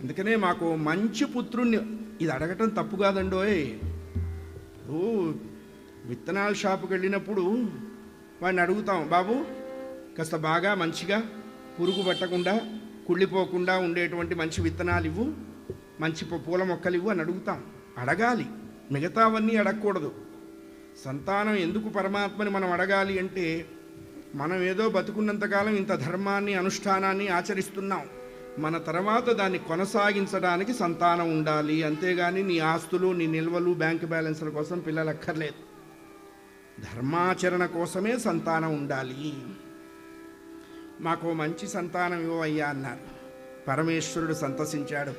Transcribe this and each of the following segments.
అందుకనే మాకు మంచి పుత్రుణ్ణి. ఇది అడగటం తప్పు కాదండోయ్ ఓ విత్తనాల షాపుకి వెళ్ళినప్పుడు వాడిని అడుగుతాం బాబు కాస్త బాగా మంచిగా పురుగు పట్టకుండా కుళ్ళిపోకుండా ఉండేటువంటి మంచి విత్తనాలు ఇవ్వు మంచి పూల మొక్కలు ఇవ్వు అని అడుగుతాం. అడగాలి. మిగతావన్నీ అడగకూడదు. సంతానం ఎందుకు పరమాత్మని మనం అడగాలి అంటే మనం ఏదో బతుకున్నంతకాలం ఇంత ధర్మాన్ని అనుష్ఠానాన్ని ఆచరిస్తున్నాం. మన తర్వాత దాన్ని కొనసాగించడానికి సంతానం ఉండాలి. అంతేగాని నీ ఆస్తులు నీ నిల్వలు బ్యాంక్ బ్యాలెన్స్ల కోసం పిల్లలు అక్కర్లేదు ధర్మాచరణ కోసమే సంతానం ఉండాలి. మాకు మంచి సంతానం ఇవ్వయ్యా అన్నారు. పరమేశ్వరుడు సంతసించాడు.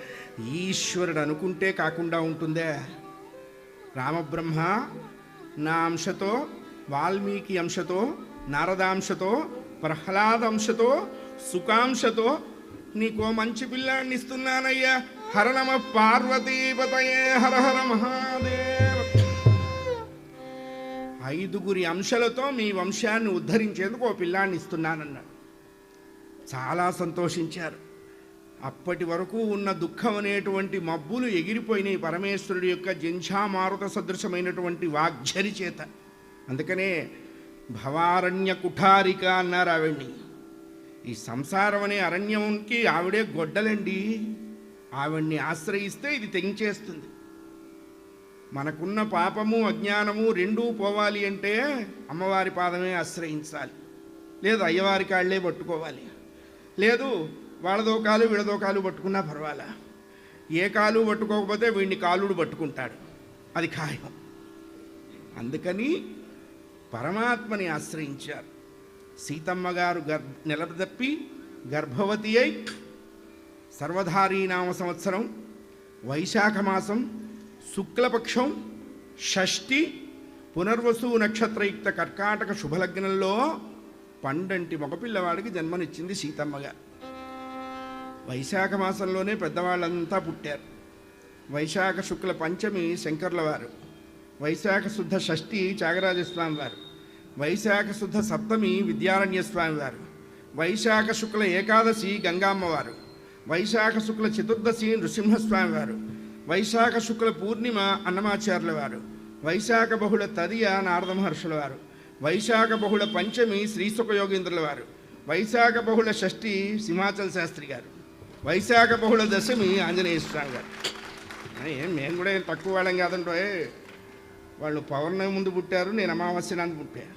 ఈశ్వరుడు అనుకుంటే కాకుండా ఉంటుందే. రామబ్రహ్మ నా అంశతో వాల్మీకి అంశతో నారదాంశతో ప్రహ్లాద అంశతో సుఖాంశతో నీకో మంచి పిల్లాన్ని ఇస్తున్నానయ్యా హర నమ పార్వతీపతయే హర హర మహాదేవ. ఐదుగురి అంశాలతో మీ వంశాన్ని ఉద్ధరించేందుకు ఓ పిల్లాన్ని ఇస్తున్నానన్నాడు చాలా సంతోషించారు. అప్పటి వరకు ఉన్న దుఃఖం అనేటువంటి మబ్బులు ఎగిరిపోయినాయి పరమేశ్వరుడి యొక్క జంఝామారుత సదృశమైనటువంటి వాగ్జరి చేత. అందుకనే భవారణ్య కుఠారిక అన్నారు ఆవిడ్ని. ఈ సంసారం అనే అరణ్యంకి ఆవిడే గొడ్డలండి. ఆవిడ్ని ఆశ్రయిస్తే ఇది తెంచేస్తుంది. మనకున్న పాపము అజ్ఞానము రెండూ పోవాలి అంటే అమ్మవారి పాదమే ఆశ్రయించాలి. లేదు అయ్యవారి కాళ్ళే పట్టుకోవాలి. లేదు వాళ్ళదో కాలు వీళ్ళదో కాలు పట్టుకున్నా పర్వాలా. ఏ కాలు పట్టుకోకపోతే వీడిని కాలుడు పట్టుకుంటాడు. అది ఖాయం. అందుకని పరమాత్మని ఆశ్రయించారు. సీతమ్మ గారు గర్ నిలబెప్పి గర్భవతి అయి సర్వధారీ నామ సంవత్సరం వైశాఖ మాసం శుక్లపక్షం షష్ఠి పునర్వసు నక్షత్రయుక్త కర్కాటక శుభలగ్నంలో పండంటి మగపిల్లవాడికి జన్మనిచ్చింది సీతమ్మగా వైశాఖ మాసంలోనే పెద్దవాళ్ళంతా పుట్టారు. వైశాఖ శుక్ల పంచమి శంకర్ల వారు. వైశాఖ శుద్ధ షష్ఠి త్యాగరాజస్వామి వారు. వైశాఖ శుద్ధ సప్తమి విద్యారణ్య స్వామివారు వైశాఖ శుక్ల ఏకాదశి గంగామ్మవారు వైశాఖ శుక్ల చతుర్దశి నృసింహస్వామివారు వైశాఖ శుక్ల పూర్ణిమ అన్నమాచార్యుల వారు. వైశాఖ బహుళ తదియ నారద మహర్షుల వారు. వైశాఖ బహుళ పంచమి శ్రీసుఖయోగేంద్రుల వారు. వైశాఖ బహుళ షష్ఠి సింహాచల్ శాస్త్రి గారు. వైశాఖ బహుళ దశమి ఆంజనేయ స్వామి గారు. ఏం మేము కూడా ఏం తక్కువ వాళ్ళం కాదంటే వాళ్ళు పౌర్ణమి ముందు పుట్టారు నేను అమావాస్య నాడు పుట్టాను